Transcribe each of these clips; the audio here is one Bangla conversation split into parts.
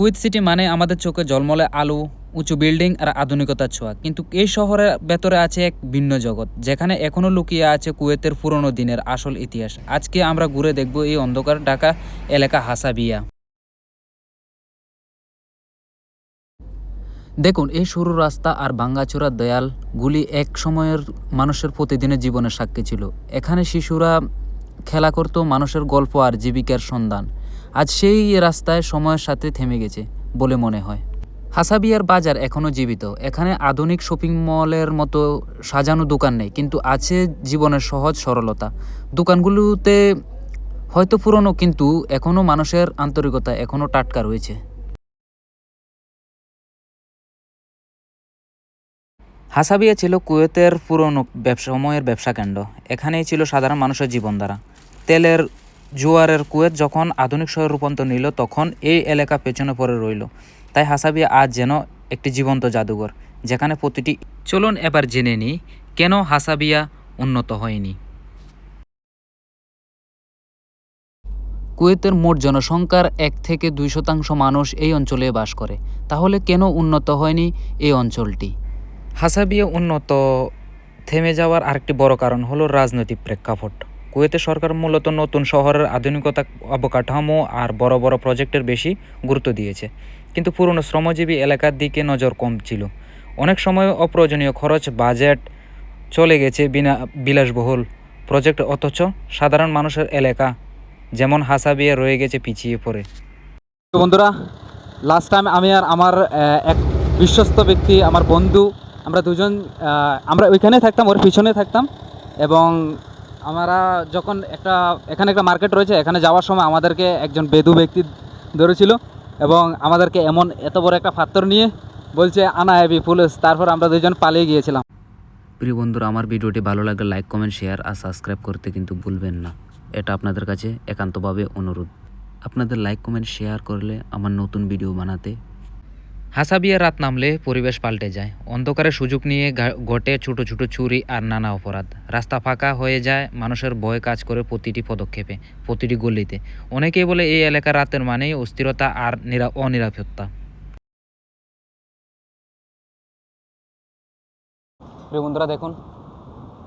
কুইত সিটি মানে আমাদের চোখে জলমলে আলো, উঁচু বিল্ডিং আর আধুনিকতার ছোঁয়া। কিন্তু এই শহরের ভেতরে আছে এক ভিন্ন জগৎ, যেখানে এখনও লুকিয়ে আছে কুয়েতের পুরনো দিনের আসল ইতিহাস। আজকে আমরা ঘুরে দেখব এই অন্ধকার ঢাকা এলাকা হাসাবিয়া। দেখুন, এই সরু রাস্তা আর ভাঙ্গাচোরা দেয়ালগুলি এক সময়ের মানুষের প্রতিদিনের জীবনের সাক্ষী ছিল। এখানে শিশুরা খেলা করত, মানুষের গল্প আর জীবিকার সন্ধান। আজ সেই রাস্তায় সময়ের সাথে থেমে গেছে বলে মনে হয়। হাসাবিয়ার বাজার এখনও জীবিত। এখানে আধুনিক শপিং মলের মতো সাজানো দোকান নেই, কিন্তু আছে জীবনের সহজ সরলতা। দোকানগুলোতে হয়তো পুরনো, কিন্তু এখনও মানুষের আন্তরিকতা এখনও টাটকা রয়েছে। হাসাবিয়া ছিল কুয়েতের পুরনো ব্যবসা, সময়ের ব্যবসা কেন্দ্র এখানেই ছিল সাধারণ মানুষের জীবনধারা। তেলের জোয়ারের কুয়েত যখন আধুনিক শহর রূপান্তর নিল, তখন এই এলাকা পেছনে পড়ে রইল। তাই হাসাবিয়া আজ যেন একটি জীবন্ত জাদুঘর, যেখানে প্রতিটি চলুন এবার জেনে নিই, কেন হাসাবিয়া উন্নত হয়নি? কুয়েতের মোট জনসংখ্যার এক থেকে দুই শতাংশ মানুষ এই অঞ্চলে বাস করে। তাহলে কেন উন্নত হয়নি এই অঞ্চলটি? হাসাবিয়া উন্নত থেমে যাওয়ার আরেকটি বড় কারণ হলো রাজনৈতিক প্রেক্ষাপট। কুয়েতে সরকার মূলত নতুন শহরের আধুনিকতা অবকাঠামো আর বড় বড় প্রজেক্টের বেশি গুরুত্ব দিয়েছে। কিন্তু পুরনো শ্রমজীবী এলাকার দিকে নজর কম ছিল। অনেক সময় অপ্রয়োজনীয় খরচ, বাজেট চলে গেছে বিনা বিলাসবহুল প্রজেক্ট, অথচ সাধারণ মানুষের এলাকা যেমন হাসাবিয়া রয়ে গেছে পিছিয়ে পড়ে। বন্ধুরা লাস্ট টাইম আমি আর আমার এক বিশ্বস্ত ব্যক্তি, আমার বন্ধু, আমরা দুজন আমরা ওইখানে থাকতাম, ওর পিছনে থাকতাম এবং আমরা যখন একটা, এখানে একটা মার্কেট রয়েছে, এখানে যাওয়ার সময় আমাদেরকে একজন বেদু ব্যক্তি ধরেছিল এবং আমাদেরকে এমন এত বড় একটা পাত্র নিয়ে বলছে, আনা এবি পুলিশ তারপর আমরা দুজন পালিয়ে গিয়েছিলাম। প্রিয় বন্ধুরা, আমার ভিডিওটি ভালো লাগলে লাইক, কমেন্ট শেয়ার আর সাবস্ক্রাইব করতে কিন্তু ভুলবেন না। এটা আপনাদের কাছে একান্তভাবে অনুরোধ। আপনাদের লাইক, কমেন্ট শেয়ার করলে আমার নতুন ভিডিও বানাতে হাসাবিয়া রাত নামলে পরিবেশ পাল্টে যায়। অন্ধকারে সুযোগ নিয়ে ঘটে ছোটো ছোটো চুরি আর নানা অপরাধ। রাস্তা ফাঁকা হয়ে যায়, মানুষের ভয় কাজ করে প্রতিটি পদক্ষেপে, প্রতিটি গলিতে। অনেকেই বলে এই এলাকার রাতের মানেই অস্থিরতা আর নিরা, অনিরাপত্তা। প্রিয় বন্ধুরা, দেখুন,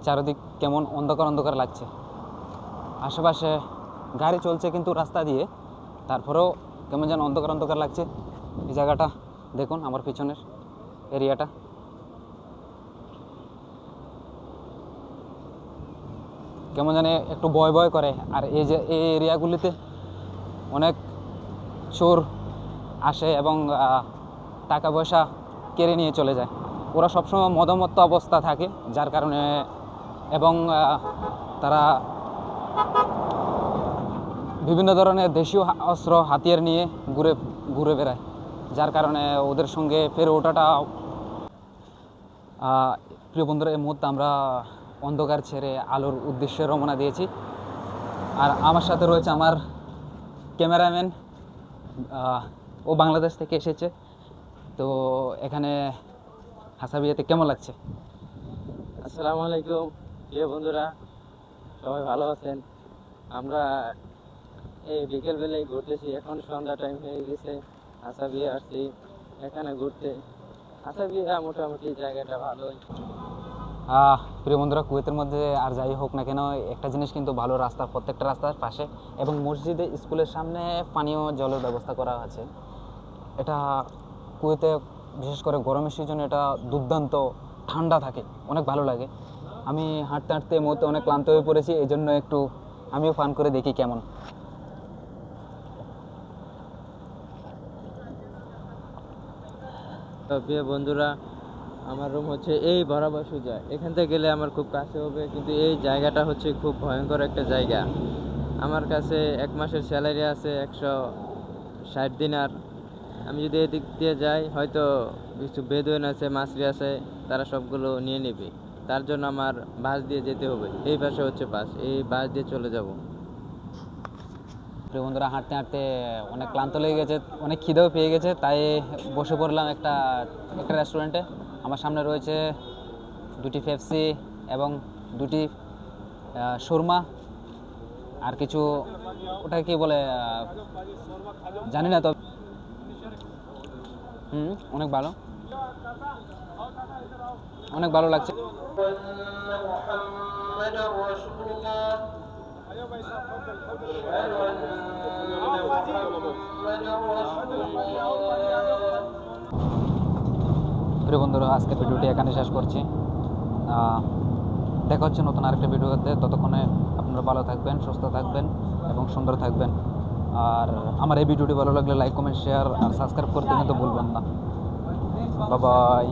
চারিদিক কেমন অন্ধকার অন্ধকার লাগছে। আশেপাশে গাড়ি চলছে কিন্তু রাস্তা দিয়ে, তারপরেও কেমন যেন অন্ধকার অন্ধকার লাগছে। এই জায়গাটা দেখুন আমার পিছনের এরিয়াটা। কেমন জানি একটু ভয় ভয় করে। আর এই যে এই এরিয়াগুলিতে অনেক চোর আসে এবং টাকা পয়সা কেড়ে নিয়ে চলে যায়। ওরা সবসময় মদমত্ত অবস্থা থাকে, যার কারণে এবং তারা বিভিন্ন ধরনের দেশীয় অস্ত্র হাতিয়ার নিয়ে ঘুরে ঘুরে বেড়ায়। যার কারণে ওদের সঙ্গে ফের ওঠাটা প্রিয় বন্ধুরা, এই মুহূর্তে আমরা অন্ধকার ছেড়ে আলোর উদ্দেশ্যে রওনা দিয়েছি। আর আমার সাথে রয়েছে আমার ক্যামেরাম্যান ও বাংলাদেশ থেকে এসেছে। তো এখানে হাসাবিয়াতে কেমন লাগছে? আসসালামু আলাইকুম, প্রিয় বন্ধুরা, সবাই ভালো আছেন? আমরা এই বিকেলবেলায় ঘুরতেছি, এখন সন্ধ্যা টাইম হয়ে গেছে। আসাবিয়া আসছি এখানে ঘুরতে। আসাবিয়া মোটামুটি জায়গাটা ভালোই। প্রিয় বন্ধুরা, কুয়েতের মধ্যে আর যাই হোক না কেন, একটা জিনিস কিন্তু ভালো রাস্তা, প্রত্যেকটা রাস্তার পাশে এবং মসজিদে, স্কুলের সামনে পানীয় জলের ব্যবস্থা করা আছে। এটা কুয়েতে, বিশেষ করে গরমের সিজনে এটা দুর্দান্ত, ঠান্ডা থাকে, অনেক ভালো লাগে। আমি হাঁটতে হাঁটতে মুহূর্তে অনেক ক্লান্ত হয়ে পড়েছি এই জন্য একটু আমিও পান করে দেখি কেমন। প্রিয় বন্ধুরা, আমার রুম হচ্ছে এই বরাবর সোজা। এখান থেকে গেলে আমার খুব কাছে হবে, কিন্তু এই জায়গাটা হচ্ছে খুব ভয়ঙ্কর একটা জায়গা। আমার কাছে এক মাসের স্যালারি আছে একশো ষাট দিনার। আমি যদি এদিক দিয়ে যাই, হয়তো কিছু বেদুইন আছে, মাছরি আছে, তারা সবগুলো নিয়ে নেবে। তার জন্য আমার বাস দিয়ে যেতে হবে। এই পাশে হচ্ছে বাস, এই বাস দিয়ে চলে যাব। প্রিয় বন্ধুরা, হাঁটতে হাঁটতে অনেক ক্লান্ত লেগে গেছে, অনেক খিদেও পেয়ে গেছে, তাই বসে পড়লাম একটা একটা রেস্টুরেন্টে আমার সামনে রয়েছে দুটি পেপসি এবং দুটি সুরমা আর কিছু ওটা কি বলে জানি না তো হুম, অনেক ভালো। অনেক ভালো লাগছে। প্রিয় বন্ধুরা, আজকে ভিডিওটি এখানে শেষ করছি। দেখা হচ্ছে নতুন আরেকটা ভিডিওতে। ততক্ষণে আপনারা ভালো থাকবেন, সুস্থ থাকবেন এবং সুন্দর থাকবেন। আর আমার এই ভিডিওটি ভালো লাগলে লাইক কমেন্ট শেয়ার আর সাবস্ক্রাইব করতে কিন্তু ভুলবেন না। বাবাই